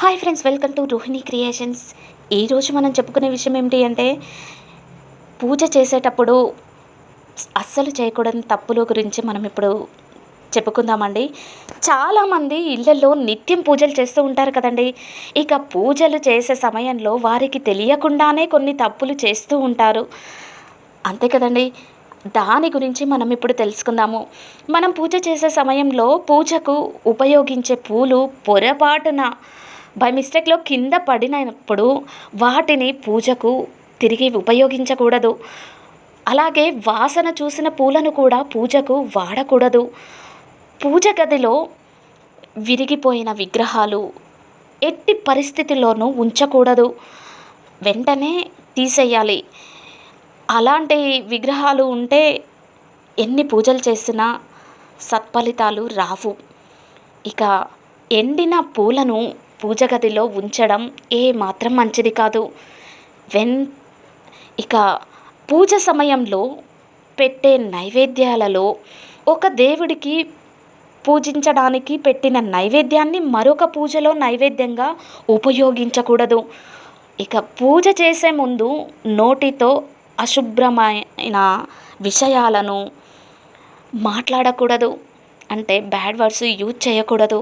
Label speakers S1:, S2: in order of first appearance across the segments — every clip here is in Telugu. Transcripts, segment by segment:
S1: Hi friends welcome to Rohini creations. ఈరోజు మనం చెప్పుకునే విషయం ఏమిటి అంటే పూజ చేసేటప్పుడు అస్సలు చేయకూడని తప్పుల గురించి మనం ఇప్పుడు చెప్పుకుందామండి. చాలామంది ఇళ్ళల్లో నిత్యం పూజలు చేస్తూ ఉంటారు కదండి. ఇక పూజలు చేసే సమయంలో వారికి తెలియకుండానే కొన్ని తప్పులు చేస్తూ ఉంటారు. అంతే కదండి. దాని గురించి మనం ఇప్పుడు తెలుసుకుందాము. మనం పూజ చేసే సమయంలో పూజకు ఉపయోగించే పూలు పొరపాటున బై మిస్టేక్లో కింద పడినప్పుడు వాటిని పూజకు తిరిగి ఉపయోగించకూడదు. అలాగే వాసన చూసిన పూలను కూడా పూజకు వాడకూడదు. పూజ గదిలో విరిగిపోయిన విగ్రహాలు ఎట్టి పరిస్థితుల్లోనూ ఉంచకూడదు. వెంటనే తీసేయాలి. అలాంటి విగ్రహాలు ఉంటే ఎన్ని పూజలు చేసినా సత్ఫలితాలు రావు. ఇక ఎండిన పూలను పూజ గదిలో ఉంచడం ఏ మాత్రం మంచిది కాదు. వెన్ ఇక పూజ సమయంలో పెట్టే నైవేద్యాలలో ఒక దేవుడికి పూజించడానికి పెట్టిన నైవేద్యాన్ని మరొక పూజలో నైవేద్యంగా ఉపయోగించకూడదు. ఇక పూజ చేసే ముందు నోటితో అశుభ్రమైన విషయాలను మాట్లాడకూడదు. అంటే బ్యాడ్ వర్డ్స్ యూజ్ చేయకూడదు.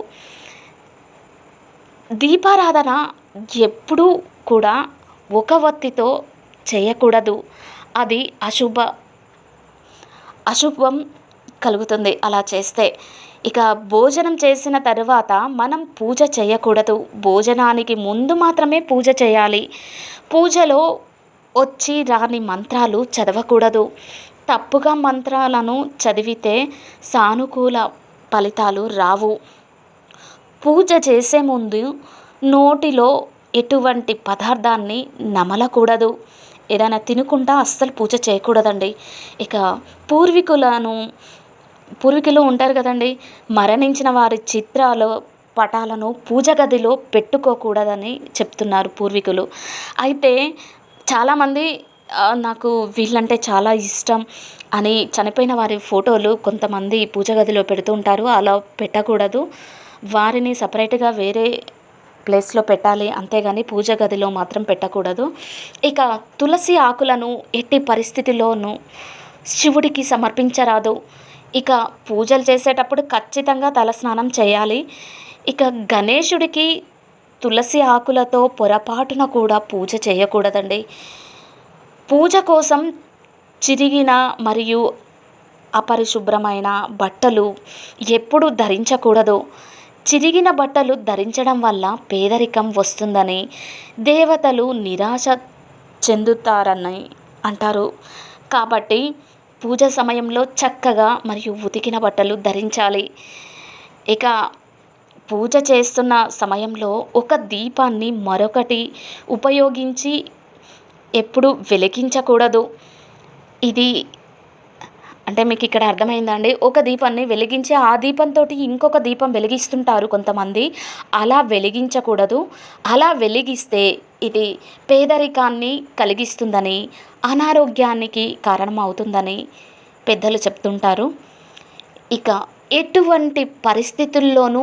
S1: దీపారాధన ఎప్పుడూ కూడా ఒక వత్తితో చేయకూడదు. అది అశుభ అశుభం కలుగుతుంది అలా చేస్తే. ఇక భోజనం చేసిన తర్వాత మనం పూజ చేయకూడదు. భోజనానికి ముందు మాత్రమే పూజ చేయాలి. పూజలో వచ్చి రాని మంత్రాలు చదవకూడదు. తప్పుగా మంత్రాలను చదివితే సానుకూల ఫలితాలు రావు. పూజ చేసే ముందు నోటిలో ఎటువంటి పదార్థాన్ని నమలకూడదు. ఏదైనా తినుకుంటా అస్సలు పూజ చేయకూడదండి. ఇక పూర్వీకులను పూర్వీకులు ఉంటారు కదండి మరణించిన వారి చిత్రాలు పటాలను పూజ గదిలో పెట్టుకోకూడదని చెప్తున్నారు పూర్వీకులు. అయితే చాలామంది నాకు వీళ్ళంటే చాలా ఇష్టం అని చనిపోయిన వారి ఫోటోలు కొంతమంది పూజ గదిలో పెడుతూ ఉంటారు. అలా పెట్టకూడదు. వారిని సపరేట్గా వేరే ప్లేస్లో పెట్టాలి. అంతేగాని పూజ గదిలో మాత్రం పెట్టకూడదు. ఇక తులసి ఆకులను ఎట్టి పరిస్థితిలోనూ శివుడికి సమర్పించరాదు. ఇక పూజలు చేసేటప్పుడు ఖచ్చితంగా తలస్నానం చేయాలి. ఇక గణేశుడికి తులసి ఆకులతో పొరపాటున కూడా పూజ చేయకూడదండి. పూజ కోసం చిరిగిన మరియు అపరిశుభ్రమైన బట్టలు ఎప్పుడు ధరించకూడదు. చిరిగిన బట్టలు ధరించడం వల్ల పేదరికం వస్తుందని దేవతలు నిరాశ చెందుతారని అంటారు. కాబట్టి పూజ సమయంలో చక్కగా మరియు ఉతికిన బట్టలు ధరించాలి. ఇక పూజ చేస్తున్న సమయంలో ఒక దీపాన్ని మరొకటి ఉపయోగించి ఎప్పుడు వెలిగించకూడదు. ఇది అంటే మీకు ఇక్కడ అర్థమైందండి ఒక దీపాన్ని వెలిగించి ఆ దీపంతో ఇంకొక దీపం వెలిగిస్తుంటారు కొంతమంది. అలా వెలిగించకూడదు. అలా వెలిగిస్తే ఇది పేదరికాన్ని కలిగిస్తుందని అనారోగ్యానికి కారణమవుతుందని పెద్దలు చెప్తుంటారు. ఇక ఎటువంటి పరిస్థితుల్లోనూ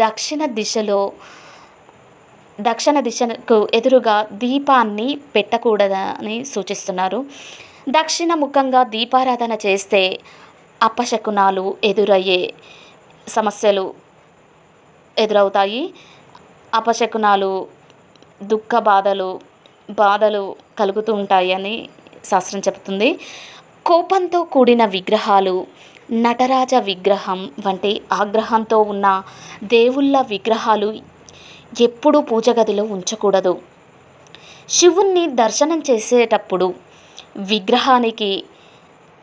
S1: దక్షిణ దిశలో దక్షిణ దిశకు ఎదురుగా దీపాన్ని పెట్టకూడదని సూచిస్తున్నారు. దక్షిణ ముఖంగా దీపారాధన చేస్తే అపశకునాలు ఎదురయ్యే సమస్యలు ఎదురవుతాయి. అపశకునాలు దుఃఖ బాధలు బాధలు కలుగుతూ ఉంటాయని శాస్త్రం చెబుతుంది. కోపంతో కూడిన విగ్రహాలు నటరాజ విగ్రహం వంటి ఆగ్రహంతో ఉన్న దేవుళ్ళ విగ్రహాలు ఎప్పుడూ పూజగదిలో ఉంచకూడదు. శివుణ్ణి దర్శనం చేసేటప్పుడు విగ్రహానికి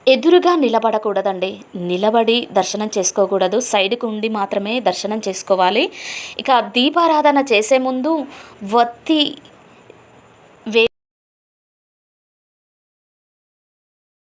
S1: ఎదురుగా నిలబడకూడదండి. నిలబడి దర్శనం చేసుకోకూడదు. సైడ్కి ఉండి మాత్రమే దర్శనం చేసుకోవాలి. ఇక దీపారాధన చేసే ముందు వత్తి